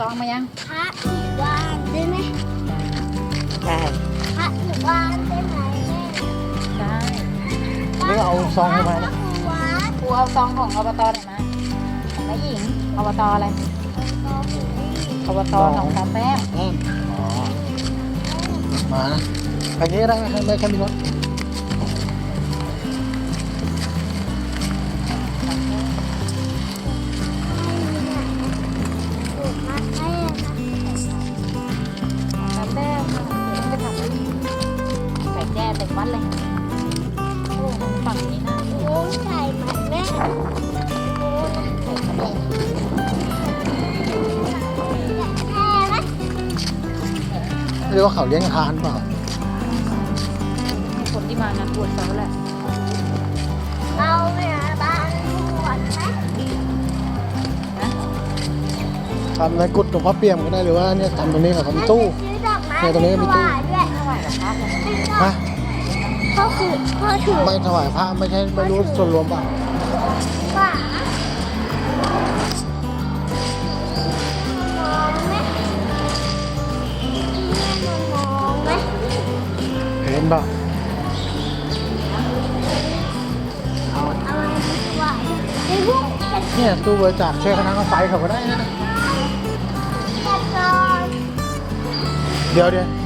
ซองมายังพระอีกวานได้ไหมใช่พระอีกวานได้ไหมได้แม่หรือเอาซองให้มาพระครูวัดครูเอาซองของอบตหน่อยมาของแม่หญิงอบตอะไรตอหูอบตหนองตาแต้มอืมอ๋อมานะไปงี้ได้ไหมได้แค่มีรถถู ก่แจ้เต็มวัดเลยโอ้ฝั่งนี้น่าดูโอ้ใส่มาแม่โอ้นะใส่แม่แม่ไหมเรียกว่าเขาเลี้ยงทานเปล่าคนที่มางานบวชเขาแหละ เราเนี่ยบ้านบวชไหมนะทำในกุฏหลวงพ่อเปี่ยมก็ได้หรือว่าเนี่ยทำตรงนี้กับทำตู้ ซื้อดอกไม้เนี่ยตรงนี้มีตู้ ถวายด้วยเท่าไหร่หรอครับฮะ เขาคือพ่อถือไม่ถวายพระไม่ใช่ไม่รู้ส่วนรวมเปล่าฝามองไหมมองไหมเห็นเปล่าเอาอะไรดีกว่าไอ้พวกกระเนี่ยตู้บริจาคช่วยคณะกรรมการเขาก็ได้นะกระจอนเดี๋ยวเดี๋ยว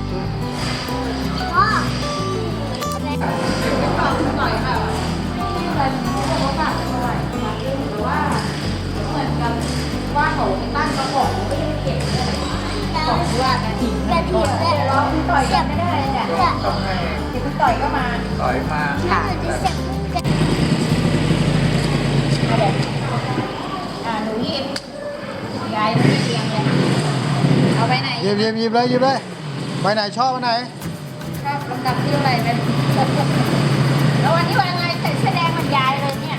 ว่าเขาตั้งกระป๋องไม่ได้เก็บของที่ว่าถิ่นกระเทียมเนี่ยเราต่อยกันไม่ได้เลยเนี่ยเนี่ยที่คุณต่อยก็มา ต่อยมาค่ะหนูจะเสียบลูกกระเอาแบบอ่าหนูหยิบยายไม่เตรียมเลยเอาไปไหนหยิบหยิบยิบเลยยิบเลยไปไหนชอบไปไหน ชอบลำดับที่เท่าไหร่เป็นแล้ววันนี้วันอะไรใส่เสื้อแดงเหมือนยายเลยเนี่ย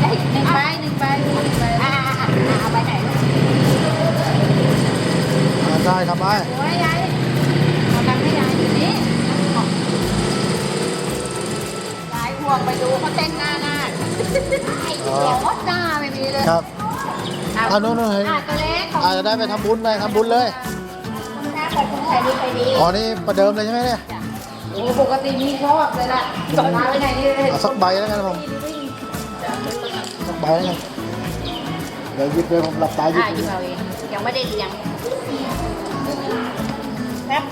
ได้หนึ่งใบหนึ่งใบหนึ่งใบอ่าอ่าอ่าเอาไปไหนลูกอ่าได้ครับไปโอ้ยยายเอาตังค์ให้ยายอยู่นี่ยายห่วงไปดูเขาเต้นหน้าหน้าไอ้เหี้ยโคตรหน้าไม่มีเลยครับเอาโน่นโน่นเห็นอะตัวเล็กของอาจจะได้ไปทำบุญไปทำบุญเลยคุณแม่ ขอบคุณใครดีใครดีอ๋อนี่ประเดิมเลยใช่ไหมเนี่ยโอ้ปกติมีชอบเลยล่ะส่งมาไปไหนนี่เลยเอาสักใบแล้วกันผมสักใบแล้วกันเดี๋ยวหยิบเลยผมหลับตาหยิบอะหยิบเอาเองยังไม่ได้เลี้ยงแป๊บ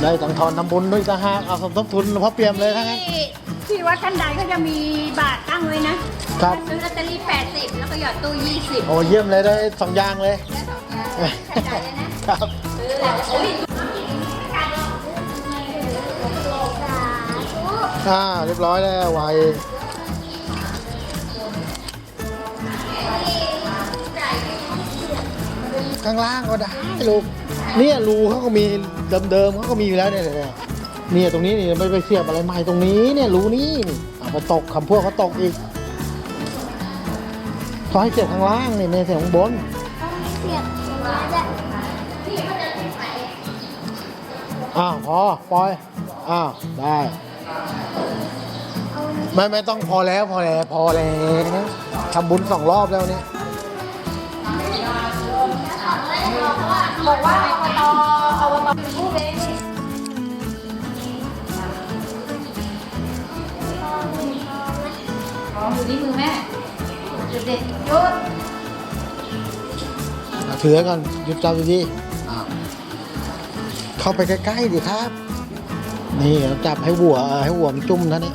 ได้ตังทอนทำบุญด้วยต่างหากเอาสมทบทุนหลวงพ่อเปี่ยมเลยทั้งนั้น ที่ที่วัดท่านใดก็จะมีบาทตั้งไว้นะครับซื้อลอตเตอรี่80 แล้วก็หยอดตู้ 20โอ้เยี่ยมเลยได้สองอย่างเลย ได้สอง อย่างใส่ใจเลยนะครับซื้อแล้วโอ้ยอ่าเรียบร้อยแล้วไวข้างล่างก็ได้ลูกเนี่ยรูเขาก็มีเดิมๆเขาก็มีอยู่แล้วเนี่ยเนี่ยเนี่ยตรงนี้นี่ไม่ไปเสียบอะไรใหม่ตรงนี้เนี่ยรูนี้นี่เอาไปตกคำพวกเขาตกอีกเขาให้เสียบข้างล่างนี่ไม่เสียบข้างบนเสียบ อ้าวพอปล่อย อ้าว ได้ ไม่ไม่ต้องพอแล้วพอแล้วพอแล้วทำบุญสองรอบแล้วนี่บอกว่าอบตอบตเป็นผู้เองของอยู่ที่มือแม่หยุดเด็ดหยุดอะ ถือไว้ก่อนหยุดจับดีๆอ้าวเข้าไปใกล้ๆดิครับ นี่จับให้หัวเออให้หัวมันจุ่มเท่านี้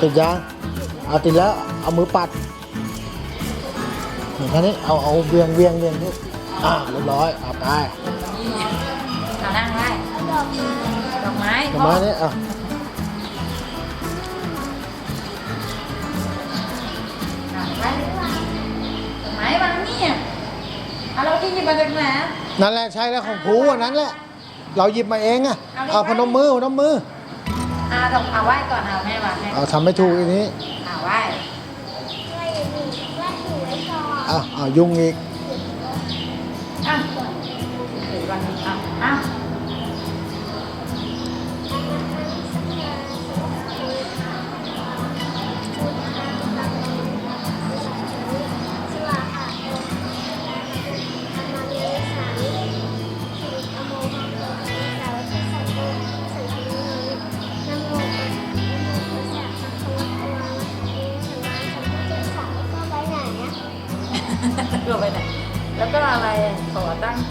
ติดยังเอาติดแล้วเอามือปัดนี่แค่นี้เอาเอาเวียงเวียงเวียงนี่อ่าเรียบร้อยเอาไปเอานั่งได้ดอกไม้ดอกไม้ประมาณนี้อะ เราที่หยิบมาจากไหนนั่นแหละใช่แล้วของครูอันนั้นแหละ เราหยิบมาเองอะเอาดิเอาพนมมือพนมมือเอาดอกเอาไหว้ก่อนเอาแม่วางให้เอาทำไม่ถูกอันนี้เอาไหว้ไว้อยู่ไว้อยู่ไว้ก่อนอะเอายุ่งอีก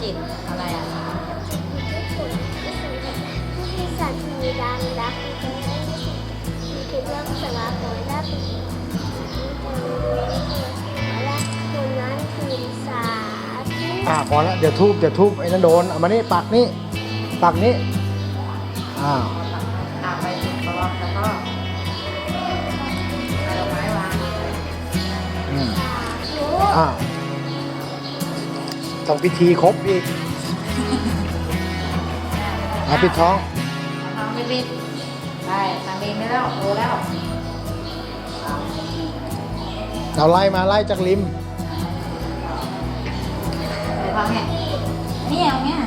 จิตอะไรอะที่สัตว์มีดังรักมีคือเรื่องสมาคมและเป็นและคนนั้นคือสาธุอ่าพอแล้วเดี๋ยวทูบเดี๋ยวทูบไอ้นั่นโดนเอามานี่ปักนี่ปักนี่อ้าวตาไปติดคอแล้วก็เอาดอกไม้วางอืมหนูอ้า วต้องพิธีครบอีกอาปิดท้องทางไม่บิดไปทางบินไม่แล้วโตแล้วเราไล่มาไล่จากริมไปทำไงนี่เอาเนี้ย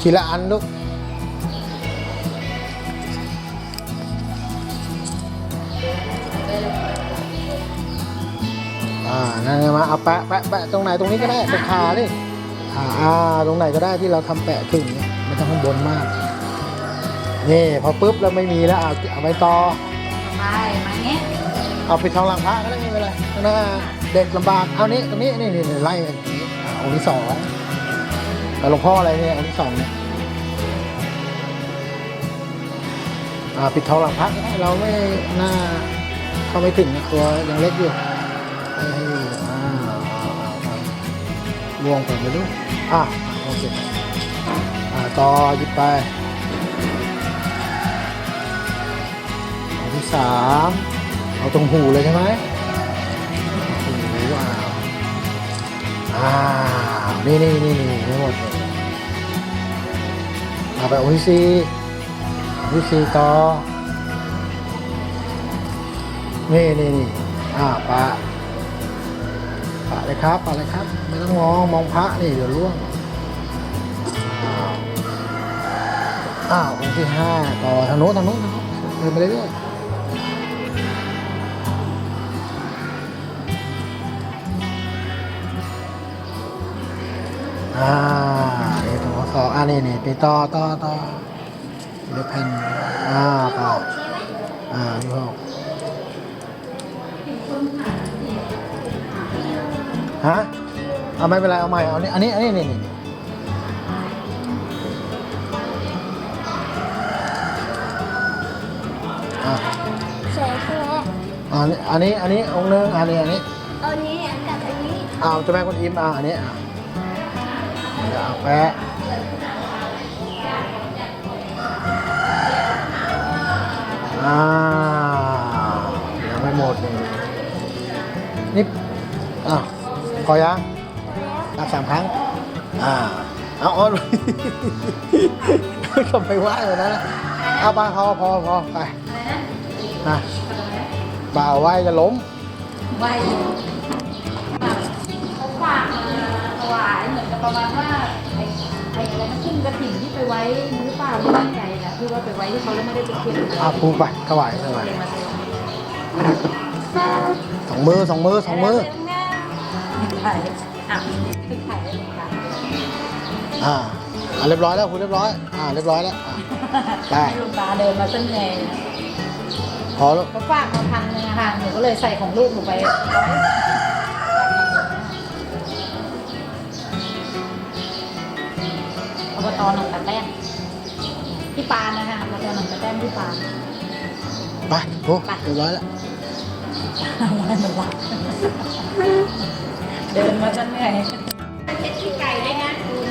ทีละอันลูก อ่านั่นไงมาเอาแปะแปะแปะตรงไหนตรงนี้ก็ได้ตรงขาดิอ่าอ่าตรงไหนก็ได้ที่เราทำแปะถึงเนี่ยไม่ต้องข้างบนมากนี่พอปุ๊บแล้วไม่มีแล้วเอาเอาไปต่อไปมาเงี้ยเอาไปทองหลังพระก็ได้ไม่เป็นไรข้างหน้าเด็กลำบากเอานี้ตรงนี้นี่นี่นี่ไล่ไปอย่างนี้อ่าองค์ที่สองแล้วหลวงพ่ออะไรเนี่ยองค์ที่สองเนี่ยอ่าปิดทองหลังพระก็ได้เราไม่หน้าเข้าไม่ถึงนะตัวยังเล็กอยู่ ให้อยู่อ่าวงผมไปดูอะโอเคอ่าต่อหยิบไปองค์ที่สามเอาตรงหูเลยใช่ไหมหูว้าวอ้าวนี่นี่นี่นี่ทั้งหมดเลยเอาไปโอทีซีโอทีซีต่อนี่นี่นี่อ่าปะปะเลยครับปะเลยครับ ไม่ต้องมองมองพระนี่เดี๋ยวล่วงอ้าวอ้าวองค์ที่ห้าต่อทางโน้นทางโน้นทางโน้นเดินไปเรื่อยๆอ่านี่ตัวสองอ่านี่นี่ไปต่อต่อต่อเดี๋ยวแผ่นอ่าต่ออ่ายี่ห้อ ฮะเอาไม่เป็นไรเอาใหม่เอานี่อันนี้อันนี้นี่นี่อ่าเสร็จแล้วอันนี้อันนี้อันนี้องค์หนึงอันนี้อันนี้เอานี้อันกับอันนี้อ้าวเจะแม่คนอิมอ่าอันนี้อะเดี๋ยวเอาแปะอ้าวยังไม่หมดเลยนี่ พอยังนับสามครั้ง อ่า เอาเอาก็ไปไหว้เลยนะ เอาไปพอพอพอไปนะบ่าวไหว้จะล้มไหวเขาฝากมาถวายเหมือนกับประมาณว่าไอ้ไอ้อะไรนะพุ่มกระถิ่นที่ไปไว้หรือเปล่าไม่แน่ใจนะที่ว่าไปไว้ที่เขาแล้วไม่ได้ไปเก็บเลยอาพูไปถวายถวายมาเต็มสองมือสองมือสองมือ ถ่ายอะถ่ายได้เลยค่ะอ่าอ่าเรียบร้อยแล้วคุณเรียบร้อย อ่าเรียบร้อยแล้วอะ ได้ ให้ลุงตาเดินมาเส้นไงพอแล้วเขาฝากมาพันหนึงอะค่ะหนูก็เลยใส่ของลูกหนูไปร้อยอบตหนองตะแต้มพี่ปานนะคะอบตหนองตะแต้มพี่ปาน ไปโอ้เรียบร้อยแล้วไม่เป็นไร เดินมาจนเหนื่อยเช็ดที่ไก่เลยนะคุณ